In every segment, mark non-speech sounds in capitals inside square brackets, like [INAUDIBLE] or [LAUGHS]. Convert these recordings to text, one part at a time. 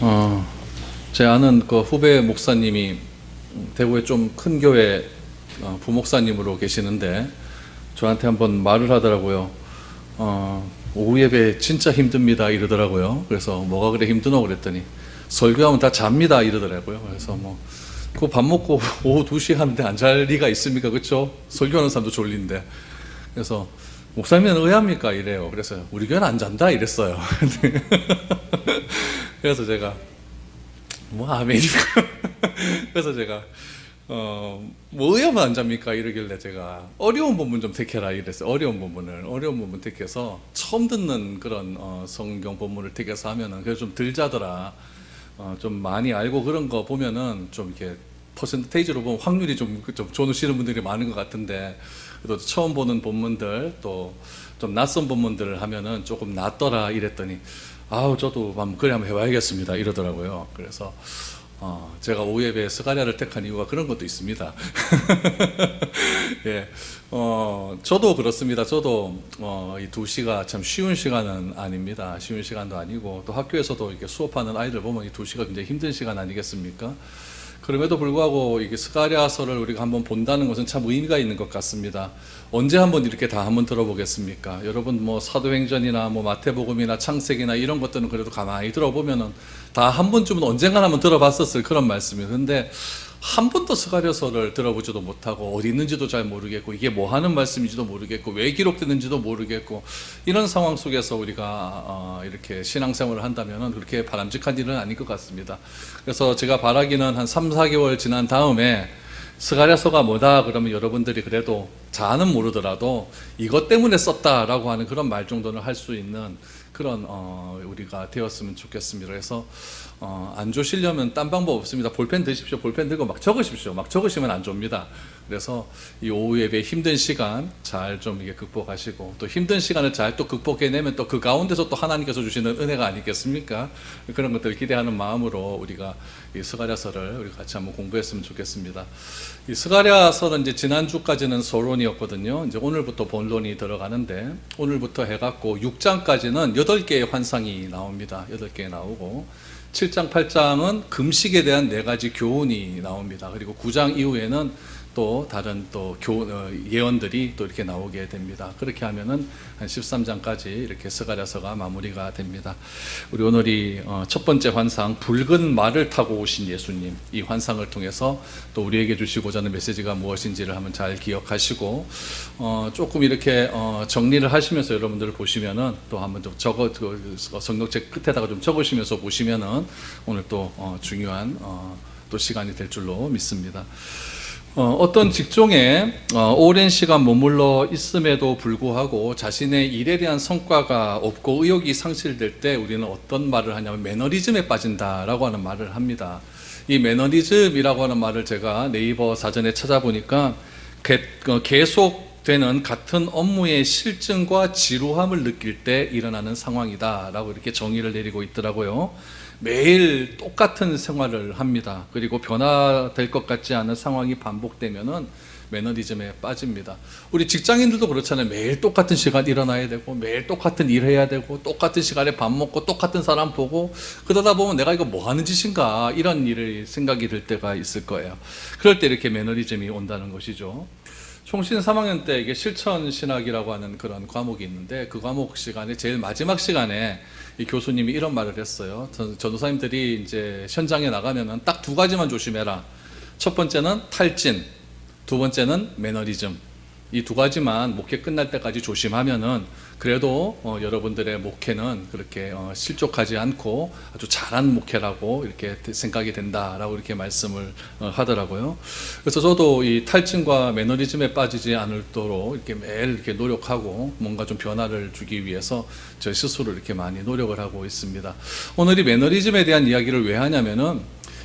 어, 제 아는 그 후배 목사님이 대구에 좀 큰 교회 어, 부목사님으로 계시는데 저한테 한번 말을 하더라고요. 어, 오후 예배 진짜 힘듭니다 이러더라고요. 그래서 뭐가 그래 힘드노 그랬더니 설교하면 다 잡니다 이러더라고요. 그래서 뭐 그 밥 먹고 [LAUGHS] 오후 2시 하는데 안 잘 리가 있습니까? 그렇죠? 설교하는 사람도 졸린데. 그래서 목사님은 의합니까? 이래요. 그래서 우리 교회는 안 잔다 이랬어요. [LAUGHS] 그래서 제가 뭐 아멘이고 [LAUGHS] 그래서 제가 어뭐 의하면 안 잡니까 이러길래 제가 어려운 부분 좀 택해라 이랬어요 어려운 부분을 어려운 부분 택해서 처음 듣는 그런 어, 성경 본문을 택해서 하면은 그래서 좀덜 자더라 어, 좀 많이 알고 그런 거 보면은 좀 이렇게 퍼센테이지로 보면 확률이 좀, 좀 좋으시는 분들이 많은 것 같은데 그래도 처음 보는 본문들 또 좀 낯선 본문들을 하면은 조금 낫더라 이랬더니 아우 저도 한번 그래 한번 해봐야겠습니다 이러더라고요. 그래서 어, 제가 오예배 스가랴를 택한 이유가 그런 것도 있습니다. [LAUGHS] 예, 어, 저도 그렇습니다. 저도 어, 이두 시가 참 쉬운 시간은 아닙니다. 쉬운 시간도 아니고 또 학교에서도 이렇게 수업하는 아이들 보면 이두 시가 굉장히 힘든 시간 아니겠습니까? 그럼에도 불구하고 이게 스가랴서를 우리가 한번 본다는 것은 참 의미가 있는 것 같습니다. 언제 한번 이렇게 다 한번 들어보겠습니까? 여러분 뭐 사도행전이나 뭐 마태복음이나 창세기나 이런 것들은 그래도 가만히 들어보면은 다 한 번쯤은 언젠가 한번 들어봤었을 그런 말씀이에요. 근데 한 번도 스가랴서를 들어보지도 못하고 어디 있는지도 잘 모르겠고 이게 뭐 하는 말씀인지도 모르겠고 왜 기록됐는지도 모르겠고 이런 상황 속에서 우리가 어, 이렇게 신앙생활을 한다면은 그렇게 바람직한 일은 아닐 것 같습니다. 그래서 제가 바라기는 한 3, 4개월 지난 다음에 스가랴서가 뭐다 그러면 여러분들이 그래도 자는 모르더라도 이것 때문에 썼다라고 하는 그런 말 정도는 할 수 있는 그런 어, 우리가 되었으면 좋겠습니다. 그래서 어, 안 좋으시려면 딴 방법 없습니다. 볼펜 드십시오. 볼펜 들고 막 적으십시오. 막 적으시면 안 줍니다. 그래서 이 오후 예배 힘든 시간 잘 좀 이게 극복하시고 또 힘든 시간을 잘 또 극복해내면 또 그 가운데서 또 하나님께서 주시는 은혜가 아니겠습니까? 그런 것들 기대하는 마음으로 우리가 이 스가랴서를 우리 같이 한번 공부했으면 좋겠습니다. 이 스가랴서는 이제 지난주까지는 서론이었거든요. 이제 오늘부터 본론이 들어가는데 오늘부터 해갖고 6장까지는 8개의 환상이 나옵니다. 8개 나오고 7장, 8장은 금식에 대한 네 가지 교훈이 나옵니다. 그리고 9장 이후에는 또 다른 또 교, 어, 예언들이 또 이렇게 나오게 됩니다. 그렇게 하면은 한 13장까지 이렇게 스가랴서가 마무리가 됩니다. 우리 오늘이 어, 첫 번째 환상 붉은 말을 타고 오신 예수님 이 환상을 통해서 또 우리에게 주시고자 하는 메시지가 무엇인지를 한번 잘 기억하시고 어, 조금 이렇게 어, 정리를 하시면서 여러분들 보시면은 또 한번 좀 적어 그 성경책 끝에다가 좀 적으시면서 보시면은 오늘 또 어, 중요한 어, 또 시간이 될 줄로 믿습니다. 어, 어떤 직종에 어, 오랜 시간 머물러 있음에도 불구하고 자신의 일에 대한 성과가 없고 의욕이 상실될 때 우리는 어떤 말을 하냐면 매너리즘에 빠진다라고 하는 말을 합니다. 이 매너리즘이라고 하는 말을 제가 네이버 사전에 찾아보니까 개, 어, 계속되는 같은 업무의 실증과 지루함을 느낄 때 일어나는 상황이다라고 이렇게 정의를 내리고 있더라고요. 매일 똑같은 생활을 합니다. 그리고 변화될 것 같지 않은 상황이 반복되면은 매너리즘에 빠집니다. 우리 직장인들도 그렇잖아요. 매일 똑같은 시간 일어나야 되고, 매일 똑같은 일 해야 되고, 똑같은 시간에 밥 먹고, 똑같은 사람 보고, 그러다 보면 내가 이거 뭐 하는 짓인가, 이런 일을 생각이 들 때가 있을 거예요. 그럴 때 이렇게 매너리즘이 온다는 것이죠. 총신 3학년 때 이게 실천 신학이라고 하는 그런 과목이 있는데 그 과목 시간에 제일 마지막 시간에 이 교수님이 이런 말을 했어요. 전- 전도사님들이 이제 현장에 나가면은 딱 두 가지만 조심해라. 첫 번째는 탈진, 두 번째는 매너리즘. 이 두 가지만 목회 끝날 때까지 조심하면은 그래도 어, 여러분들의 목회는 그렇게 어, 실족하지 않고 아주 잘한 목회라고 이렇게 생각이 된다라고 이렇게 말씀을 어, 하더라고요. 그래서 저도 이 탈진과 매너리즘에 빠지지 않도록 이렇게 매일 이렇게 노력하고 뭔가 좀 변화를 주기 위해서 저 스스로 이렇게 많이 노력을 하고 있습니다. 오늘 이 매너리즘에 대한 이야기를 왜 하냐면은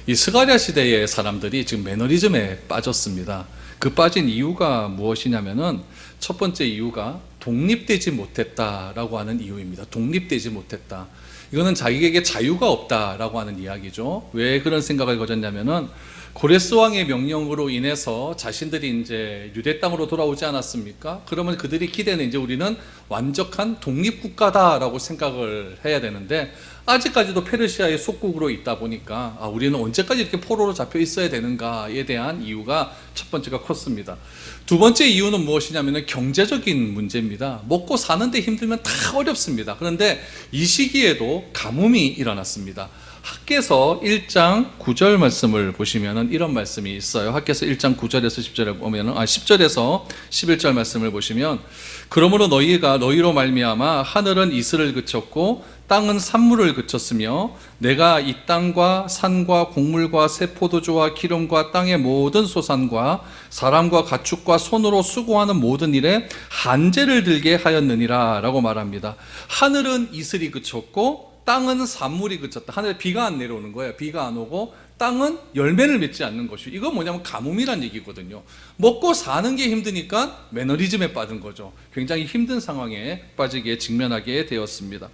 이 스가랴 시대의 사람들이 지금 매너리즘에 빠졌습니다. 그 빠진 이유가 무엇이냐면은 첫 번째 이유가 독립되지 못했다라고 하는 이유입니다. 독립되지 못했다. 이거는 자기에게 자유가 없다라고 하는 이야기죠. 왜 그런 생각을 가졌냐면은 고레스 왕의 명령으로 인해서 자신들이 이제 유대 땅으로 돌아오지 않았습니까? 그러면 그들이 기대는 이제 우리는 완벽한 독립 국가다라고 생각을 해야 되는데 아직까지도 페르시아의 속국으로 있다 보니까 아, 우리는 언제까지 이렇게 포로로 잡혀 있어야 되는가에 대한 이유가 첫 번째가 컸습니다. 두 번째 이유는 무엇이냐면 경제적인 문제입니다. 먹고 사는데 힘들면 다 어렵습니다. 그런데 이 시기에도 가뭄이 일어났습니다. 학계서 1장 9절 말씀을 보시면은 이런 말씀이 있어요. 학계서 1장 9절에서 10절에 보면은 아 10절에서 11절 말씀을 보시면 그러므로 너희가 너희로 말미암아 하늘은 이슬을 그쳤고 땅은 산물을 그쳤으며 내가 이 땅과 산과 곡물과 새 포도주와 기름과 땅의 모든 소산과 사람과 가축과 손으로 수고하는 모든 일에 한제를 들게 하였느니라라고 말합니다. 하늘은 이슬이 그쳤고 땅은 산물이 그쳤다. 하늘에 비가 안 내려오는 거예요. 비가 안 오고 땅은 열매를 맺지 않는 것이. 이건 뭐냐면 가뭄이란 얘기거든요. 먹고 사는 게 힘드니까 매너리즘에 빠진 거죠. 굉장히 힘든 상황에 빠지게 직면하게 되었습니다.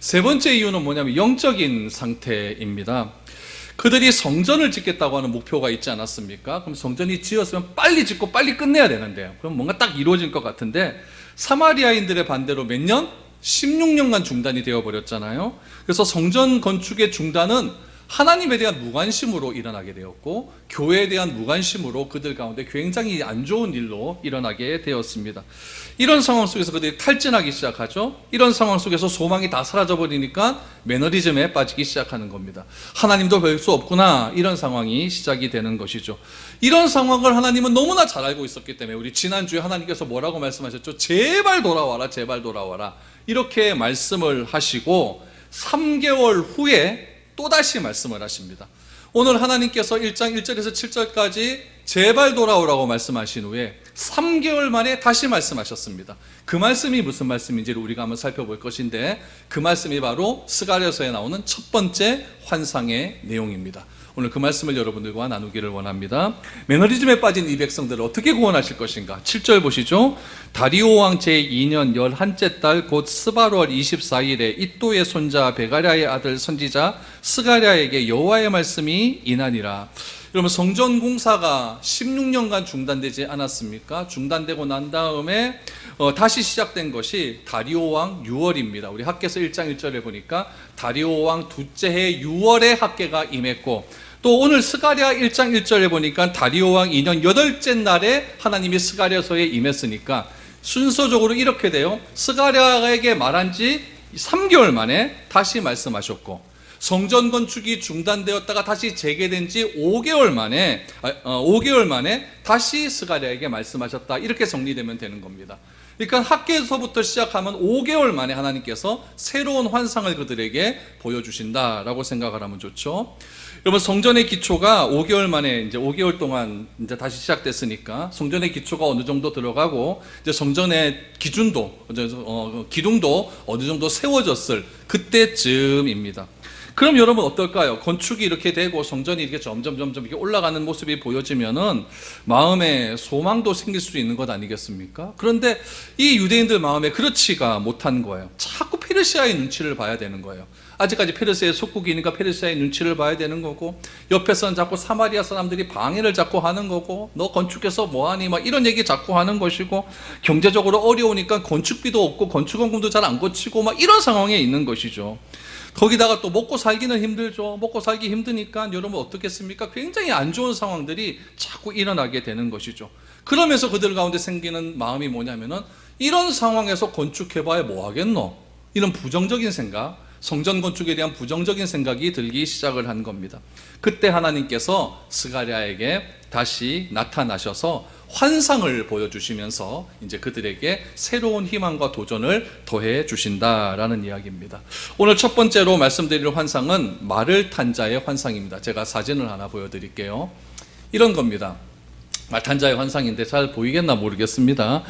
세 번째 이유는 뭐냐면 영적인 상태입니다. 그들이 성전을 짓겠다고 하는 목표가 있지 않았습니까? 그럼 성전이 지었으면 빨리 짓고 빨리 끝내야 되는데요. 그럼 뭔가 딱 이루어질 것 같은데 사마리아인들의 반대로 몇 년? 16년간 중단이 되어 버렸잖아요. 그래서 성전 건축의 중단은 하나님에 대한 무관심으로 일어나게 되었고 교회에 대한 무관심으로 그들 가운데 굉장히 안 좋은 일로 일어나게 되었습니다. 이런 상황 속에서 그들이 탈진하기 시작하죠. 이런 상황 속에서 소망이 다 사라져 버리니까 매너리즘에 빠지기 시작하는 겁니다. 하나님도 별 수 없구나 이런 상황이 시작이 되는 것이죠. 이런 상황을 하나님은 너무나 잘 알고 있었기 때문에 우리 지난주에 하나님께서 뭐라고 말씀하셨죠? 제발 돌아와라, 제발 돌아와라. 이렇게 말씀을 하시고 3개월 후에 또다시 말씀을 하십니다. 오늘 하나님께서 1장 1절에서 7절까지 제발 돌아오라고 말씀하신 후에 3개월 만에 다시 말씀하셨습니다. 그 말씀이 무슨 말씀인지를 우리가 한번 살펴볼 것인데 그 말씀이 바로 스가랴서에 나오는 첫 번째 환상의 내용입니다. 오늘 그 말씀을 여러분들과 나누기를 원합니다. 매너리즘에 빠진 이 백성들을 어떻게 구원하실 것인가? 7절 보시죠. 다리오 왕 제2년 11째 달 곧 스바월 24일에 이또의 손자 베가랴의 아들 선지자 스가랴에게 여호와의 말씀이 이나니라. 여러분 성전 공사가 16년간 중단되지 않았습니까? 중단되고 난 다음에 어, 다시 시작된 것이 다리오 왕 6월입니다. 우리 학계서 1장 1절에 보니까 다리오 왕 둘째 해 6월에 학계가 임했고 또 오늘 스가랴 1장 1절에 보니까 다리오 왕 2년 8째 날에 하나님이 스가랴서에 임했으니까 순서적으로 이렇게 돼요. 스가랴에게 말한 지 3개월 만에 다시 말씀하셨고 성전 건축이 중단되었다가 다시 재개된 지 5개월 만에 아, 어, 5개월 만에 다시 스가랴에게 말씀하셨다. 이렇게 정리되면 되는 겁니다. 그러니까 학계에서부터 시작하면 5개월 만에 하나님께서 새로운 환상을 그들에게 보여주신다라고 생각을 하면 좋죠. 여러분 성전의 기초가 5개월 만에 이제 5개월 동안 이제 다시 시작됐으니까 성전의 기초가 어느 정도 들어가고 이제 성전의 기준도 어, 기둥도 어느 정도 세워졌을 그때쯤입니다. 그럼 여러분 어떨까요? 건축이 이렇게 되고 성전이 이렇게 점점 점점 이렇게 올라가는 모습이 보여지면은 마음에 소망도 생길 수 있는 것 아니겠습니까? 그런데 이 유대인들 마음에 그렇지가 못한 거예요. 자꾸 페르시아의 눈치를 봐야 되는 거예요. 아직까지 페르시아의 속국이니까 페르시아의 눈치를 봐야 되는 거고 옆에서는 자꾸 사마리아 사람들이 방해를 자꾸 하는 거고 너 건축해서 뭐하니 막 이런 얘기 자꾸 하는 것이고 경제적으로 어려우니까 건축비도 없고 건축원금도 잘 안 고치고 막 이런 상황에 있는 것이죠. 거기다가 또 먹고 살기는 힘들죠. 먹고 살기 힘드니까 여러분 어떻겠습니까? 굉장히 안 좋은 상황들이 자꾸 일어나게 되는 것이죠. 그러면서 그들 가운데 생기는 마음이 뭐냐면은 이런 상황에서 건축해봐야 뭐 하겠노? 이런 부정적인 생각, 성전 건축에 대한 부정적인 생각이 들기 시작을 한 겁니다. 그때 하나님께서 스가랴에게 다시 나타나셔서 환상을 보여주시면서 이제 그들에게 새로운 희망과 도전을 더해 주신다라는 이야기입니다. 오늘 첫 번째로 말씀드릴 환상은 말을 탄 자의 환상입니다. 제가 사진을 하나 보여드릴게요. 이런 겁니다. 말탄 자의 환상인데 잘 보이겠나 모르겠습니다.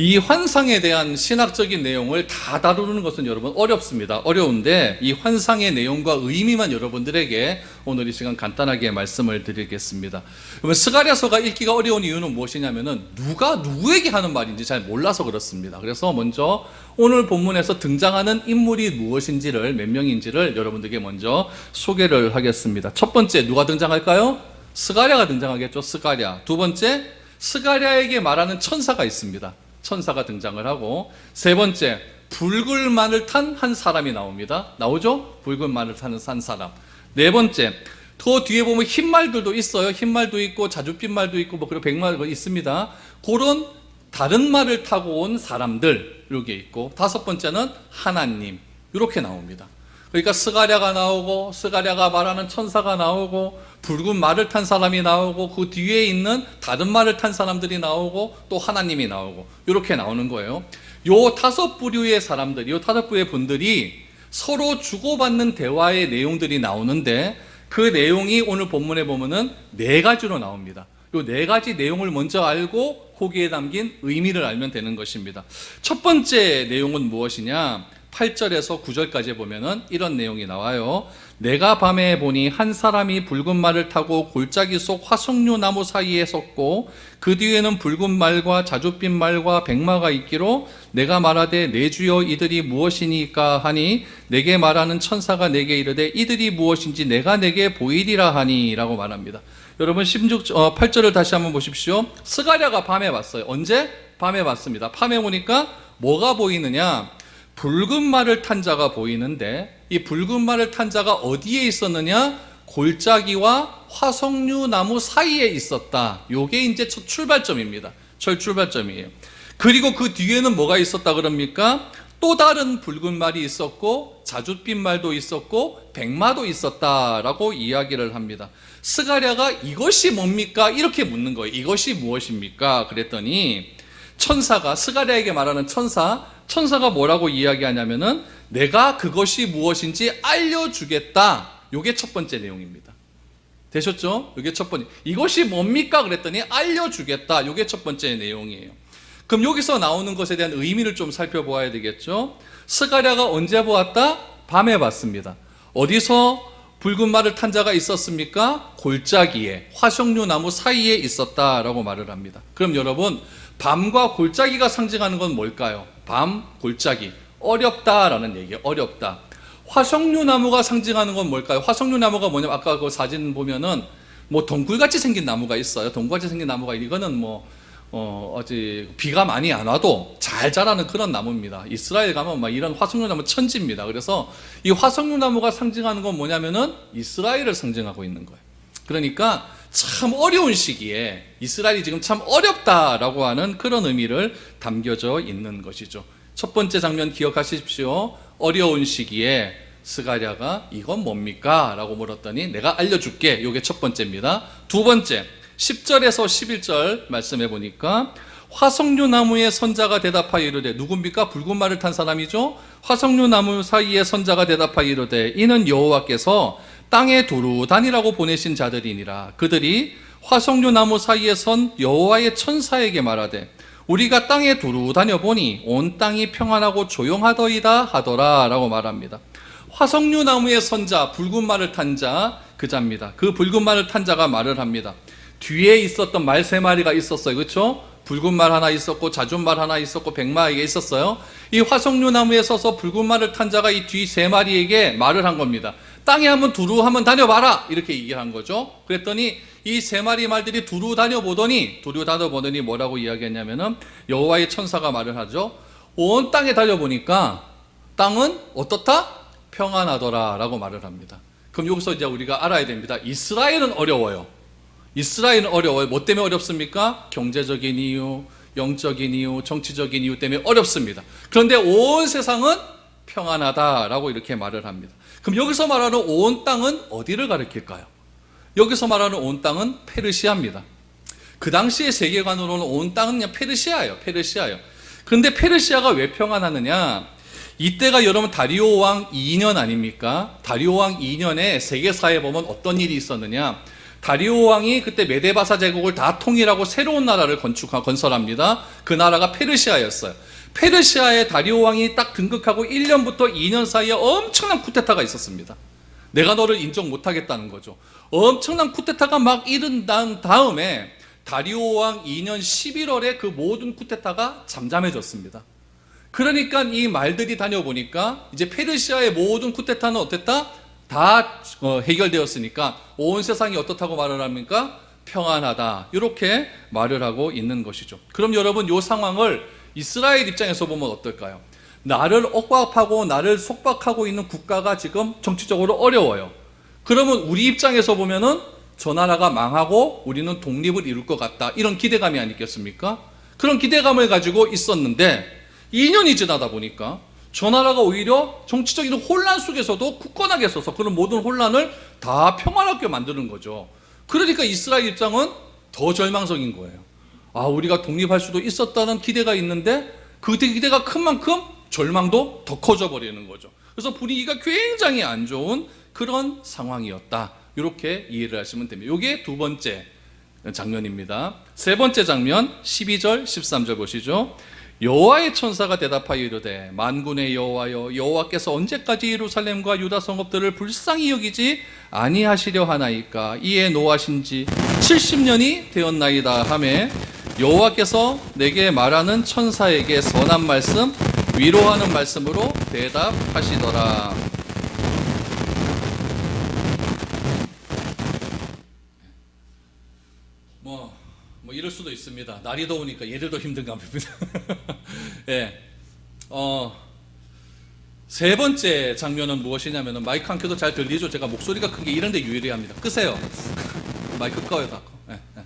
이 환상에 대한 신학적인 내용을 다 다루는 것은 여러분 어렵습니다. 어려운데 이 환상의 내용과 의미만 여러분들에게 오늘 이 시간 간단하게 말씀을 드리겠습니다. 그러면 스가랴서가 읽기가 어려운 이유는 무엇이냐면은 누가 누구에게 하는 말인지 잘 몰라서 그렇습니다. 그래서 먼저 오늘 본문에서 등장하는 인물이 무엇인지를 몇 명인지를 여러분들에게 먼저 소개를 하겠습니다. 첫 번째 누가 등장할까요? 스가랴가 등장하겠죠. 스가랴. 두 번째, 스가랴에게 말하는 천사가 있습니다. 천사가 등장을 하고 세 번째, 붉은 말을 탄 한 사람이 나옵니다. 나오죠? 붉은 말을 타는 한 사람. 네 번째, 그 뒤에 보면 흰 말들도 있어요. 흰 말도 있고 자줏빛 말도 있고 뭐 그리고 백말도 있습니다. 그런 다른 말을 타고 온 사람들 이렇게 있고 다섯 번째는 하나님 이렇게 나옵니다. 그러니까 스가랴가 나오고 스가랴가 말하는 천사가 나오고 붉은 말을 탄 사람이 나오고 그 뒤에 있는 다른 말을 탄 사람들이 나오고 또 하나님이 나오고 이렇게 나오는 거예요. 요 다섯 부류의 사람들, 요 다섯 부류의 분들이 서로 주고받는 대화의 내용들이 나오는데 그 내용이 오늘 본문에 보면은 네 가지로 나옵니다. 요 네 가지 내용을 먼저 알고 거기에 담긴 의미를 알면 되는 것입니다. 첫 번째 내용은 무엇이냐? 8절에서 9절까지 보면은 이런 내용이 나와요. 내가 밤에 보니 한 사람이 붉은 말을 타고 골짜기 속 화석류 나무 사이에 섰고 그 뒤에는 붉은 말과 자줏빛 말과 백마가 있기로 내가 말하되 내 주여 이들이 무엇이니까 하니 내게 말하는 천사가 내게 이르되 이들이 무엇인지 내가 내게 보이리라 하니라고 말합니다. 여러분 16 어, 8절을 다시 한번 보십시오. 스가랴가 밤에 왔어요. 언제? 밤에 왔습니다. 밤에 오니까 뭐가 보이느냐? 붉은 말을 탄 자가 보이는데 이 붉은 말을 탄 자가 어디에 있었느냐? 골짜기와 화석류 나무 사이에 있었다. 요게 이제 첫 출발점입니다. 첫 출발점이에요. 그리고 그 뒤에는 뭐가 있었다 그럽니까? 또 다른 붉은 말이 있었고 자줏빛 말도 있었고 백마도 있었다라고 이야기를 합니다. 스가랴가 이것이 뭡니까? 이렇게 묻는 거예요. 이것이 무엇입니까? 그랬더니 천사가 스가랴에게 말하는 천사 천사가 뭐라고 이야기하냐면은 내가 그것이 무엇인지 알려주겠다. 요게 첫 번째 내용입니다. 되셨죠? 요게 첫 번째. 이것이 뭡니까? 그랬더니 알려주겠다. 요게 첫 번째 내용이에요. 그럼 여기서 나오는 것에 대한 의미를 좀 살펴보아야 되겠죠? 스가랴가 언제 보았다? 밤에 봤습니다. 어디서 붉은 말을 탄 자가 있었습니까? 골짜기에 화석류 나무 사이에 있었다라고 말을 합니다. 그럼 여러분 밤과 골짜기가 상징하는 건 뭘까요? 밤, 골짜기. 어렵다라는 얘기예요. 어렵다. 화석류 나무가 상징하는 건 뭘까요? 화석류 나무가 뭐냐면 아까 그 사진 보면은 뭐 동굴같이 생긴 나무가 있어요. 동굴같이 생긴 나무가 이거는 뭐 어, 어지 비가 많이 안 와도 잘 자라는 그런 나무입니다. 이스라엘 가면 막 이런 화석류 나무 천지입니다. 그래서 이 화석류 나무가 상징하는 건 뭐냐면은 이스라엘을 상징하고 있는 거예요. 그러니까 참 어려운 시기에 이스라엘이 지금 참 어렵다라고 하는 그런 의미를 담겨져 있는 것이죠. 첫 번째 장면 기억하십시오. 어려운 시기에 스가랴가 이건 뭡니까? 라고 물었더니 내가 알려줄게. 이게 첫 번째입니다. 두 번째, 10절에서 11절 말씀해 보니까 화석류 나무의 선자가 대답하여 이르되 누굽니까? 붉은 말을 탄 사람이죠. 화석류 나무 사이에 선자가 대답하여 이르되 이는 여호와께서 땅에 두루 다니라고 보내신 자들이니라. 그들이 화석류 나무 사이에 선 여호와의 천사에게 말하되 우리가 땅에 두루 다녀 보니 온 땅이 평안하고 조용하더이다 하더라라고 말합니다. 화석류 나무의 선자 붉은 말을 탄 자 그 자입니다. 그 붉은 말을 탄 자가 말을 합니다. 뒤에 있었던 말 세 마리가 있었어요. 그렇죠? 붉은 말 하나 있었고 자준 말 하나 있었고 백마에게 있었어요. 이 화석류 나무에 서서 붉은 말을 탄 자가 이 뒤 세 마리에게 말을 한 겁니다. 땅에 한번 두루 한번 다녀봐라 이렇게 얘기를 한 거죠. 그랬더니 이 세 마리 말들이 두루 다녀보더니 두루 다녀보더니 뭐라고 이야기했냐면은 여호와의 천사가 말을 하죠. 온 땅에 달려보니까 땅은 어떻다? 평안하더라라고 말을 합니다. 그럼 여기서 이제 우리가 알아야 됩니다. 이스라엘은 어려워요. 이스라엘은 어려워요. 뭐 때문에 어렵습니까? 경제적인 이유, 영적인 이유, 정치적인 이유 때문에 어렵습니다. 그런데 온 세상은 평안하다라고 이렇게 말을 합니다. 그럼 여기서 말하는 온 땅은 어디를 가리킬까요? 여기서 말하는 온 땅은 페르시아입니다. 그 당시의 세계관으로는 온 땅은 그냥 페르시아예요. 페르시아예요. 그런데 페르시아가 왜 평안하느냐? 이때가 여러분 다리오 왕 2년 아닙니까? 다리오 왕 2년에 세계사에 보면 어떤 일이 있었느냐? 다리오 왕이 그때 메데바사 제국을 다 통일하고 새로운 나라를 건축 건설합니다. 그 나라가 페르시아였어요. 페르시아의 다리오 왕이 딱 등극하고 1년부터 2년 사이에 엄청난 쿠데타가 있었습니다. 내가 너를 인정 못하겠다는 거죠. 엄청난 쿠데타가 막 일어난 다음에 다리오 왕 2년 11월에 그 모든 쿠데타가 잠잠해졌습니다. 그러니까 이 말들이 다녀보니까 이제 페르시아의 모든 쿠데타는 어땠다? 다 어, 해결되었으니까 온 세상이 어떻다고 말을 합니까? 평안하다. 이렇게 말을 하고 있는 것이죠. 그럼 여러분 이 상황을 이스라엘 입장에서 보면 어떨까요? 나를 억압하고 나를 속박하고 있는 국가가 지금 정치적으로 어려워요. 그러면 우리 입장에서 보면은 저 나라가 망하고 우리는 독립을 이룰 것 같다. 이런 기대감이 아니겠습니까? 그런 기대감을 가지고 있었는데 2년이 지나다 보니까 저 나라가 오히려 정치적인 혼란 속에서도 굳건하게 서서 그런 모든 혼란을 다 평화롭게 만드는 거죠. 그러니까 이스라엘 입장은 더 절망적인 거예요. 아, 우리가 독립할 수도 있었다는 기대가 있는데 그 기대가 큰 만큼 절망도 더 커져 버리는 거죠. 그래서 분위기가 굉장히 안 좋은 그런 상황이었다. 이렇게 이해를 하시면 됩니다. 이게 두 번째 장면입니다. 세 번째 장면 12절 13절 보시죠. 여호와의 천사가 대답하여 이르되 만군의 여호와여 여호와께서 언제까지 예루살렘과 유다 성읍들을 불쌍히 여기지 아니하시려 하나이까 이에 노하신 지 70년이 되었나이다 하매 여호와께서 내게 말하는 천사에게 선한 말씀 위로하는 말씀으로 대답하시더라. 뭐, 뭐 이럴 수도 있습니다. 날이 더우니까 얘들 더 힘든가 봅니다. [LAUGHS] 예. 어, 세 번째 장면은 무엇이냐면은 마이크 한 켜도 잘 들리죠? 제가 목소리가 큰 게 이런데 유일합니다. 끄세요. [LAUGHS] 마이크 꺼요, 다 꺼. 예, 예.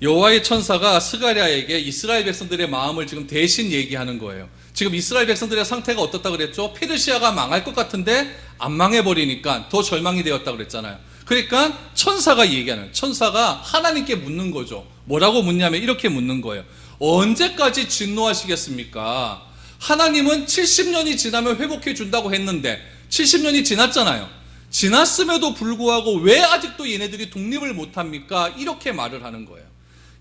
여호와의 천사가 스가랴에게 이스라엘 백성들의 마음을 지금 대신 얘기하는 거예요. 지금 이스라엘 백성들의 상태가 어떻다 그랬죠? 페르시아가 망할 것 같은데 안 망해 버리니까 더 절망이 되었다 그랬잖아요. 그러니까 천사가 얘기하는 천사가 하나님께 묻는 거죠. 뭐라고 묻냐면 이렇게 묻는 거예요. 언제까지 진노하시겠습니까? 하나님은 70년이 지나면 회복해 준다고 했는데 70년이 지났잖아요. 지났음에도 불구하고 왜 아직도 얘네들이 독립을 못 합니까? 이렇게 말을 하는 거예요.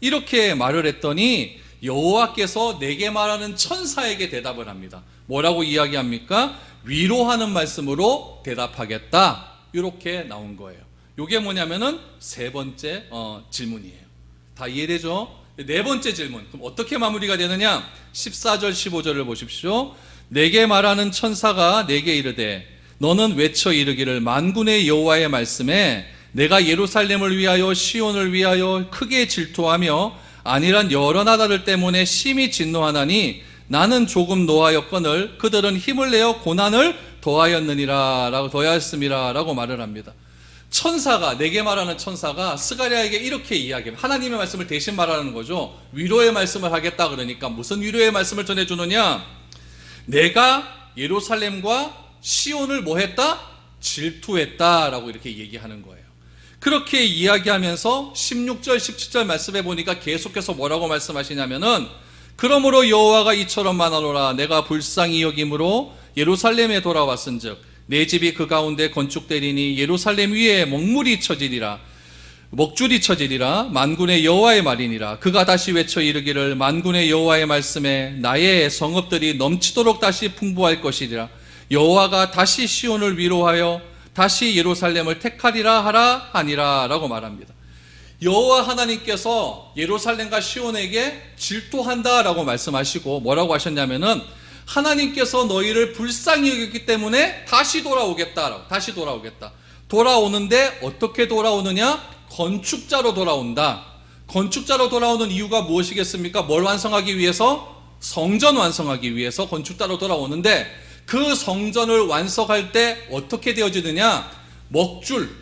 이렇게 말을 했더니 여호와께서 내게 말하는 천사에게 대답을 합니다. 뭐라고 이야기합니까? 위로하는 말씀으로 대답하겠다. 이렇게 나온 거예요. 이게 뭐냐면은 세 번째 어, 질문이에요. 다 이해되죠? 네 번째 질문. 그럼 어떻게 마무리가 되느냐? 14절 15절을 보십시오. 내게 말하는 천사가 내게 이르되 너는 외쳐 이르기를 만군의 여호와의 말씀에 내가 예루살렘을 위하여 시온을 위하여 크게 질투하며 아니란 여러 나라들 때문에 심히 진노하나니 나는 조금 노하였거늘 그들은 힘을 내어 고난을 더하였느니라 라고 더하였음이라 라고 말을 합니다. 천사가 내게 말하는 천사가 스가랴에게 이렇게 이야기합니다. 하나님의 말씀을 대신 말하는 거죠. 위로의 말씀을 하겠다 그러니까 무슨 위로의 말씀을 전해 주느냐? 내가 예루살렘과 시온을 뭐 했다? 질투했다라고 이렇게 얘기하는 거예요. 그렇게 이야기하면서 16절 17절 말씀해 보니까 계속해서 뭐라고 말씀하시냐면은 그러므로 여호와가 이처럼 말하노라 내가 불쌍히 여김으로 예루살렘에 돌아왔은즉 내 집이 그 가운데 건축되리니 예루살렘 위에 먹물이 쳐지리라 먹줄이 쳐지리라 만군의 여호와의 말이니라 그가 다시 외쳐 이르기를 만군의 여호와의 말씀에 나의 성읍들이 넘치도록 다시 풍부할 것이리라 여호와가 다시 시온을 위로하여 다시 예루살렘을 택하리라 하라 하니라라고 말합니다. 여호와 하나님께서 예루살렘과 시온에게 질투한다라고 말씀하시고 뭐라고 하셨냐면은 하나님께서 너희를 불쌍히 여겼기 때문에 다시 돌아오겠다라고 다시 돌아오겠다. 돌아오는데 어떻게 돌아오느냐? 건축자로 돌아온다. 건축자로 돌아오는 이유가 무엇이겠습니까? 뭘 완성하기 위해서? 성전 완성하기 위해서 건축자로 돌아오는데 그 성전을 완성할 때 어떻게 되어지느냐? 먹줄,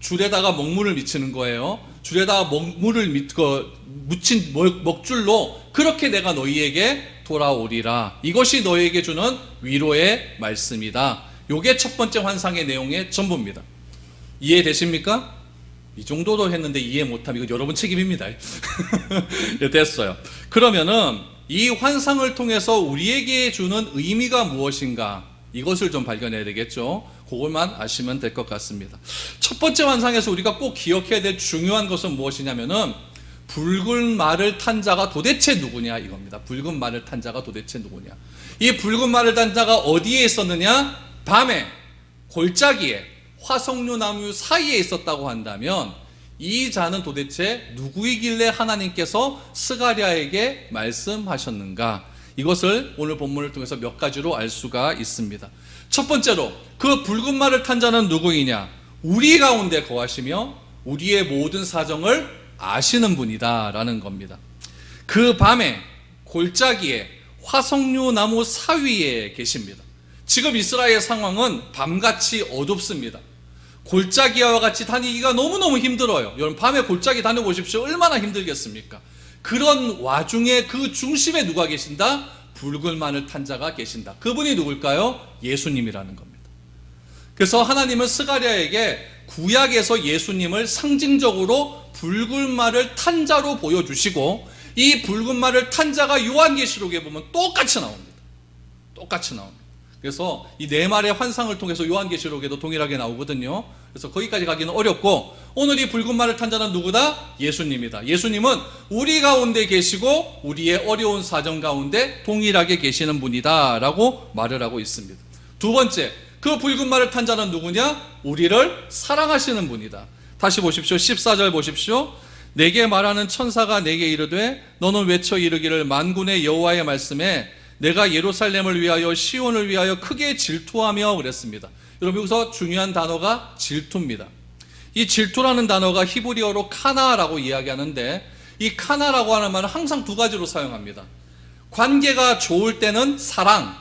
줄에다가 먹물을 미치는 거예요. 줄에다가 먹물을 미, 그, 묻힌 먹, 먹줄로 그렇게 내가 너희에게 돌아오리라. 이것이 너희에게 주는 위로의 말씀이다. 요게 첫 번째 환상의 내용의 전부입니다. 이해되십니까? 이 정도도 했는데 이해 못하면 이거 여러분 책임입니다. [LAUGHS] 예, 됐어요. 그러면은 이 환상을 통해서 우리에게 주는 의미가 무엇인가 이것을 좀 발견해야 되겠죠. 그것만 아시면 될 것 같습니다. 첫 번째 환상에서 우리가 꼭 기억해야 될 중요한 것은 무엇이냐면은 붉은 말을 탄 자가 도대체 누구냐 이겁니다. 붉은 말을 탄 자가 도대체 누구냐. 이 붉은 말을 탄 자가 어디에 있었느냐? 밤에 골짜기에 화석류 나무 사이에 있었다고 한다면 이 자는 도대체 누구이길래 하나님께서 스가랴에게 말씀하셨는가? 이것을 오늘 본문을 통해서 몇 가지로 알 수가 있습니다. 첫 번째로 그 붉은 말을 탄 자는 누구이냐? 우리 가운데 거하시며 우리의 모든 사정을 아시는 분이다라는 겁니다. 그 밤에 골짜기에 화석류 나무 사위에 계십니다. 지금 이스라엘 상황은 밤같이 어둡습니다. 골짜기와 같이 다니기가 너무너무 힘들어요. 여러분 밤에 골짜기 다녀보십시오. 얼마나 힘들겠습니까? 그런 와중에 그 중심에 누가 계신다? 붉은 마늘 탄 자가 계신다. 그분이 누굴까요? 예수님이라는 겁니다. 그래서 하나님은 스가랴에게 구약에서 예수님을 상징적으로 붉은 말을 탄 자로 보여주시고 이 붉은 말을 탄 자가 요한계시록에 보면 똑같이 나옵니다. 똑같이 나옵니다. 그래서 이네 말의 환상을 통해서 요한계시록에도 동일하게 나오거든요. 그래서 거기까지 가기는 어렵고 오늘 이 붉은 말을 탄 자는 누구다? 예수님이다. 예수님은 우리 가운데 계시고 우리의 어려운 사정 가운데 동일하게 계시는 분이다라고 말을 하고 있습니다. 두 번째, 그 붉은 말을 탄 자는 누구냐? 우리를 사랑하시는 분이다. 다시 보십시오. 14절 보십시오. 내게 말하는 천사가 내게 이르되 너는 외쳐 이르기를 만군의 여호와의 말씀에 내가 예루살렘을 위하여 시온을 위하여 크게 질투하며 그랬습니다. 여러분 여기서 중요한 단어가 질투입니다. 이 질투라는 단어가 히브리어로 카나라고 이야기하는데 이 카나라고 하는 말은 항상 두 가지로 사용합니다. 관계가 좋을 때는 사랑,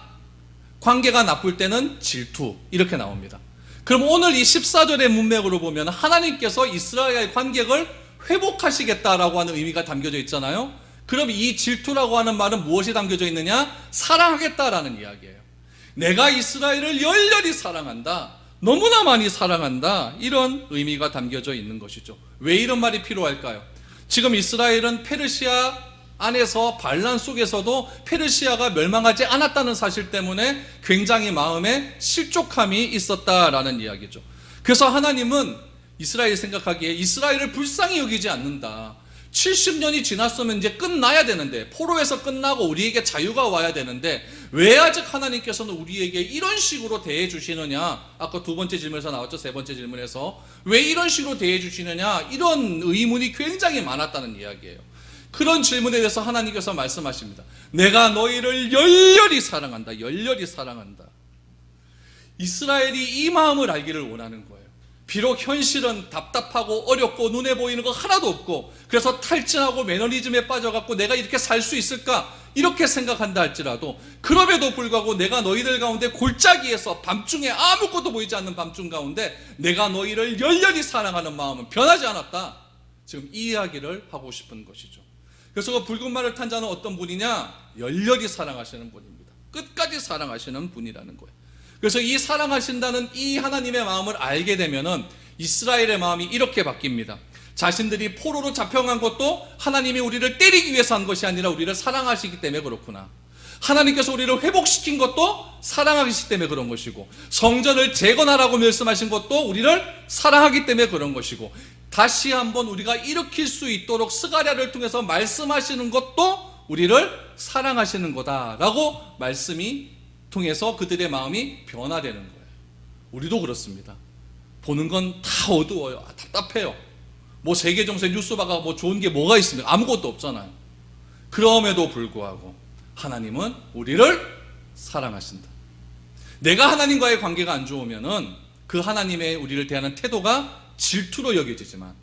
관계가 나쁠 때는 질투 이렇게 나옵니다. 그럼 오늘 이 14절의 문맥으로 보면 하나님께서 이스라엘의 관계를 회복하시겠다라고 하는 의미가 담겨져 있잖아요. 그럼 이 질투라고 하는 말은 무엇이 담겨져 있느냐? 사랑하겠다라는 이야기예요. 내가 이스라엘을 열렬히 사랑한다. 너무나 많이 사랑한다. 이런 의미가 담겨져 있는 것이죠. 왜 이런 말이 필요할까요? 지금 이스라엘은 페르시아 안에서 반란 속에서도 페르시아가 멸망하지 않았다는 사실 때문에 굉장히 마음에 실족함이 있었다라는 이야기죠. 그래서 하나님은 이스라엘 생각하기에 이스라엘을 불쌍히 여기지 않는다. 70년이 지났으면 이제 끝나야 되는데 포로에서 끝나고 우리에게 자유가 와야 되는데 왜 아직 하나님께서는 우리에게 이런 식으로 대해 주시느냐? 아까 두 번째 질문에서 나왔죠. 세 번째 질문에서 왜 이런 식으로 대해 주시느냐? 이런 의문이 굉장히 많았다는 이야기예요. 그런 질문에 대해서 하나님께서 말씀하십니다. 내가 너희를 열렬히 사랑한다. 열렬히 사랑한다. 이스라엘이 이 마음을 알기를 원하는 거예요. 비록 현실은 답답하고 어렵고 눈에 보이는 거 하나도 없고 그래서 탈진하고 매너리즘에 빠져갖고 내가 이렇게 살 수 있을까 이렇게 생각한다 할지라도 그럼에도 불구하고 내가 너희들 가운데 골짜기에서 밤중에 아무것도 보이지 않는 밤중 가운데 내가 너희를 열렬히 사랑하는 마음은 변하지 않았다. 지금 이 이야기를 하고 싶은 것이죠. 그래서 그 붉은 말을 탄 자는 어떤 분이냐? 열렬히 사랑하시는 분입니다. 끝까지 사랑하시는 분이라는 거예요. 그래서 이 사랑하신다는 이 하나님의 마음을 알게 되면은 이스라엘의 마음이 이렇게 바뀝니다. 자신들이 포로로 잡혀간 것도 하나님이 우리를 때리기 위해서 한 것이 아니라 우리를 사랑하시기 때문에 그렇구나. 하나님께서 우리를 회복시킨 것도 사랑하기 때문에 그런 것이고 성전을 재건하라고 말씀하신 것도 우리를 사랑하기 때문에 그런 것이고 다시 한번 우리가 일으킬 수 있도록 스가랴를 통해서 말씀하시는 것도 우리를 사랑하시는 거다라고 말씀이 통해서 그들의 마음이 변화되는 거예요. 우리도 그렇습니다. 보는 건 다 어두워요. 아, 답답해요. 뭐 세계 정세 뉴스 봐가 뭐 좋은 게 뭐가 있습니까? 아무것도 없잖아요. 그럼에도 불구하고 하나님은 우리를 사랑하신다. 내가 하나님과의 관계가 안 좋으면은 그 하나님의 우리를 대하는 태도가 질투로 여겨지지만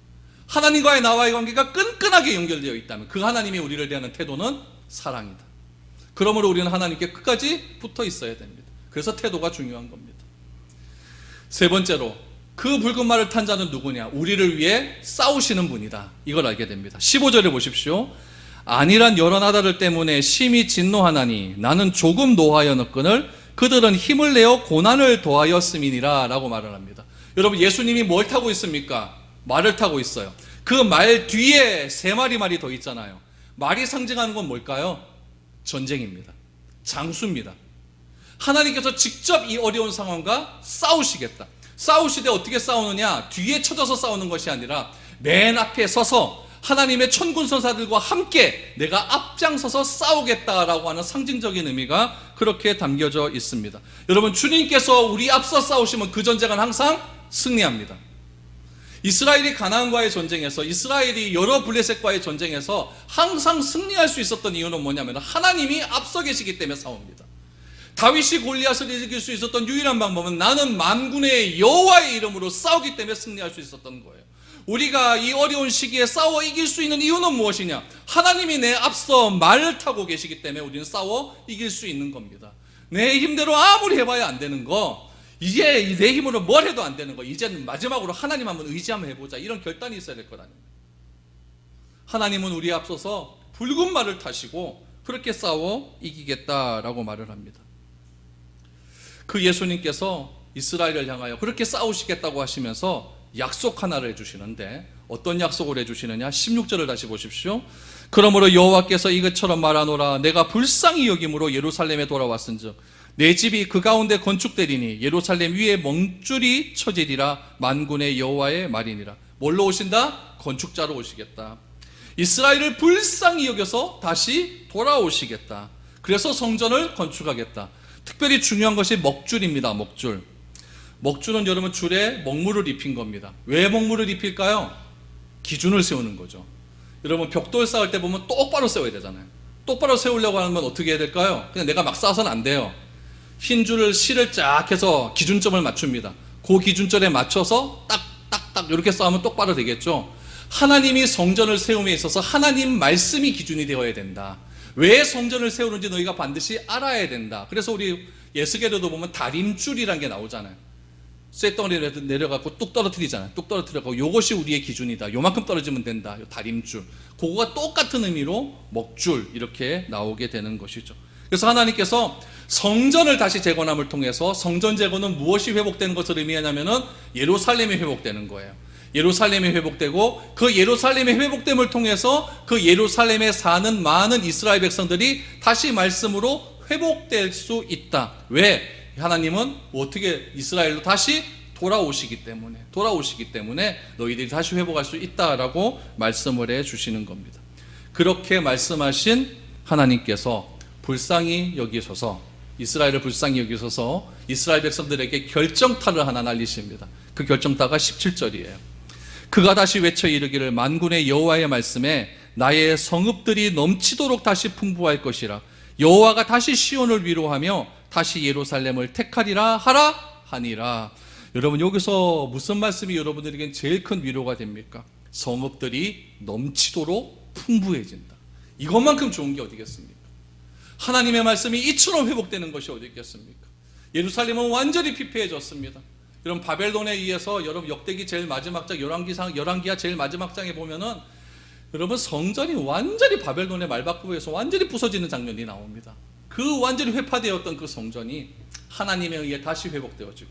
하나님과의 나와의 관계가 끈끈하게 연결되어 있다면 그 하나님이 우리를 대하는 태도는 사랑이다. 그러므로 우리는 하나님께 끝까지 붙어 있어야 됩니다. 그래서 태도가 중요한 겁니다. 세 번째로 그 붉은 말을 탄 자는 누구냐? 우리를 위해 싸우시는 분이다. 이걸 알게 됩니다. 15절에 보십시오. 아니란 여러 나라들 때문에 심히 진노하나니 나는 조금 노하여 넣거늘 그들은 힘을 내어 고난을 더하였음이니라 라고 말을 합니다. 여러분 예수님이 뭘 타고 있습니까? 말을 타고 있어요. 그 말 뒤에 세 마리 말이 더 있잖아요. 말이 상징하는 건 뭘까요? 전쟁입니다. 장수입니다. 하나님께서 직접 이 어려운 상황과 싸우시겠다. 싸우시되 어떻게 싸우느냐? 뒤에 쳐져서 싸우는 것이 아니라 맨 앞에 서서 하나님의 천군 선사들과 함께 내가 앞장서서 싸우겠다라고 하는 상징적인 의미가 그렇게 담겨져 있습니다. 여러분 주님께서 우리 앞서 싸우시면 그 전쟁은 항상 승리합니다. 이스라엘이 가나안과의 전쟁에서 이스라엘이 여러 블레셋과의 전쟁에서 항상 승리할 수 있었던 이유는 뭐냐면 하나님이 앞서 계시기 때문에 싸웁니다. 다윗이 골리앗을 이길 수 있었던 유일한 방법은 나는 만군의 여호와의 이름으로 싸우기 때문에 승리할 수 있었던 거예요. 우리가 이 어려운 시기에 싸워 이길 수 있는 이유는 무엇이냐? 하나님이 내 앞서 말을 타고 계시기 때문에 우리는 싸워 이길 수 있는 겁니다. 내 힘대로 아무리 해봐야 안 되는 거, 이제 내 힘으로 뭘 해도 안 되는 거, 이제는 마지막으로 하나님 한번 의지 한번 해보자. 이런 결단이 있어야 될것 아닙니까? 하나님은 우리 앞서서 붉은 말을 타시고 그렇게 싸워 이기겠다라고 말을 합니다. 그 예수님께서 이스라엘을 향하여 그렇게 싸우시겠다고 하시면서 약속 하나를 해주시는데 어떤 약속을 해주시느냐? 16절을 다시 보십시오. 그러므로 여호와께서 이것처럼 말하노라 내가 불쌍히 여김으로 예루살렘에 돌아왔은즉 내 집이 그 가운데 건축되리니 예루살렘 위에 멍줄이 쳐지리라 만군의 여호와의 말이니라. 뭘로 오신다? 건축자로 오시겠다. 이스라엘을 불쌍히 여겨서 다시 돌아오시겠다. 그래서 성전을 건축하겠다. 특별히 중요한 것이 먹줄입니다. 먹줄. 먹줄은 여러분 줄에 먹물을 입힌 겁니다. 왜 먹물을 입힐까요? 기준을 세우는 거죠. 여러분 벽돌 쌓을 때 보면 똑바로 세워야 되잖아요. 똑바로 세우려고 하면 어떻게 해야 될까요? 그냥 내가 막 쌓아서는 안 돼요. 흰 줄을 실을 쫙 해서 기준점을 맞춥니다. 그 기준점에 맞춰서 딱 딱 딱 이렇게 쌓으면 똑바로 되겠죠. 하나님이 성전을 세움에 있어서 하나님 말씀이 기준이 되어야 된다. 왜 성전을 세우는지 너희가 반드시 알아야 된다. 그래서 우리 예수계로도 보면 다림줄이라는 게 나오잖아요. 쇳덩어리 내려가고 뚝 떨어뜨리잖아요. 뚝 떨어뜨려고 요것이 우리의 기준이다. 요만큼 떨어지면 된다. 요 다림줄. 그거가 똑같은 의미로 먹줄 이렇게 나오게 되는 것이죠. 그래서 하나님께서 성전을 다시 재건함을 통해서 성전 재건은 무엇이 회복되는 것을 의미하냐면은 예루살렘이 회복되는 거예요. 예루살렘이 회복되고 그 예루살렘의 회복됨을 통해서 그 예루살렘에 사는 많은 이스라엘 백성들이 다시 말씀으로 회복될 수 있다. 왜? 하나님은 어떻게 이스라엘로 다시 돌아오시기 때문에 돌아오시기 때문에 너희들이 다시 회복할 수 있다라고 말씀을 해 주시는 겁니다. 그렇게 말씀하신 하나님께서 불쌍히 여기소서 이스라엘을 불쌍히 여기소서 이스라엘 백성들에게 결정타를 하나 날리십니다. 그 결정타가 17절이에요. 그가 다시 외쳐 이르기를 만군의 여호와의 말씀에 나의 성읍들이 넘치도록 다시 풍부할 것이라 여호와가 다시 시온을 위로하며 다시 예루살렘을 택하리라 하라 하니라. 여러분 여기서 무슨 말씀이 여러분들에겐 제일 큰 위로가 됩니까? 성읍들이 넘치도록 풍부해진다. 이것만큼 좋은 게 어디겠습니까? 하나님의 말씀이 이처럼 회복되는 것이 어디 있겠습니까? 예루살렘은 완전히 피폐해졌습니다. 여러분 바벨론에 의해서 여러분 역대기 제일 마지막 장 열왕기상 열왕기하 제일 마지막 장에 보면은 여러분 성전이 완전히 바벨론의 말바꾸에서 완전히 부서지는 장면이 나옵니다. 그 완전히 회파되었던 그 성전이 하나님에 의해 다시 회복되어지고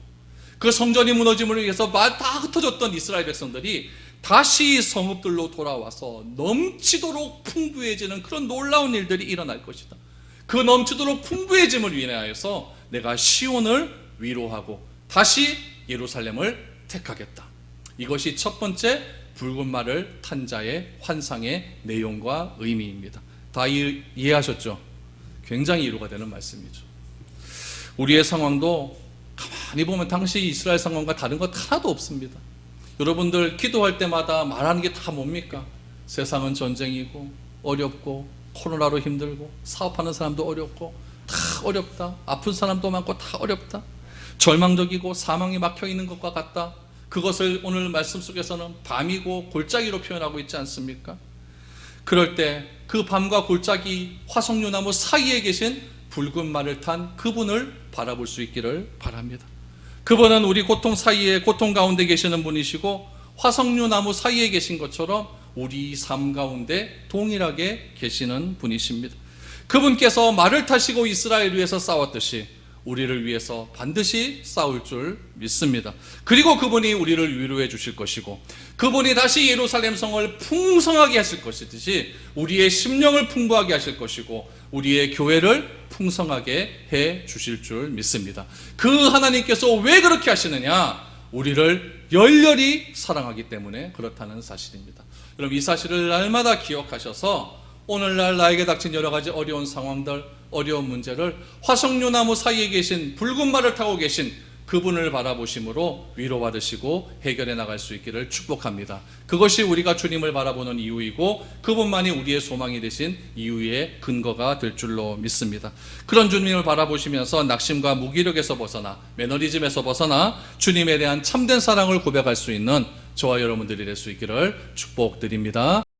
그 성전이 무너짐을 위해서 다 흩어졌던 이스라엘 백성들이 다시 성읍들로 돌아와서 넘치도록 풍부해지는 그런 놀라운 일들이 일어날 것이다. 그 넘치도록 풍부해짐을 위하여서 내가 시온을 위로하고 다시 예루살렘을 택하겠다. 이것이 첫 번째 붉은 말을 탄 자의 환상의 내용과 의미입니다. 다 이, 이해하셨죠? 굉장히 이루가 되는 말씀이죠. 우리의 상황도 가만히 보면 당시 이스라엘 상황과 다른 것 하나도 없습니다. 여러분들 기도할 때마다 말하는 게 다 뭡니까? 세상은 전쟁이고 어렵고 코로나로 힘들고 사업하는 사람도 어렵고 다 어렵다. 아픈 사람도 많고 다 어렵다. 절망적이고 사망이 막혀 있는 것과 같다. 그것을 오늘 말씀 속에서는 밤이고 골짜기로 표현하고 있지 않습니까? 그럴 때 그 밤과 골짜기 화석류나무 사이에 계신 붉은 말을 탄 그분을 바라볼 수 있기를 바랍니다. 그분은 우리 고통 사이에 고통 가운데 계시는 분이시고 화석류나무 사이에 계신 것처럼 우리 삶 가운데 동일하게 계시는 분이십니다. 그분께서 말을 타시고 이스라엘 위해서 싸웠듯이 우리를 위해서 반드시 싸울 줄 믿습니다. 그리고 그분이 우리를 위로해 주실 것이고 그분이 다시 예루살렘 성을 풍성하게 하실 것이듯이 우리의 심령을 풍부하게 하실 것이고 우리의 교회를 풍성하게 해 주실 줄 믿습니다. 그 하나님께서 왜 그렇게 하시느냐? 우리를 열렬히 사랑하기 때문에 그렇다는 사실입니다. 여러분 이 사실을 날마다 기억하셔서 오늘날 나에게 닥친 여러 가지 어려운 상황들, 어려운 문제를 화석류나무 사이에 계신 붉은 말을 타고 계신 그분을 바라보심으로 위로받으시고 해결해 나갈 수 있기를 축복합니다. 그것이 우리가 주님을 바라보는 이유이고 그분만이 우리의 소망이 되신 이유의 근거가 될 줄로 믿습니다. 그런 주님을 바라보시면서 낙심과 무기력에서 벗어나 매너리즘에서 벗어나 주님에 대한 참된 사랑을 고백할 수 있는 저와 여러분들이 될 수 있기를 축복드립니다.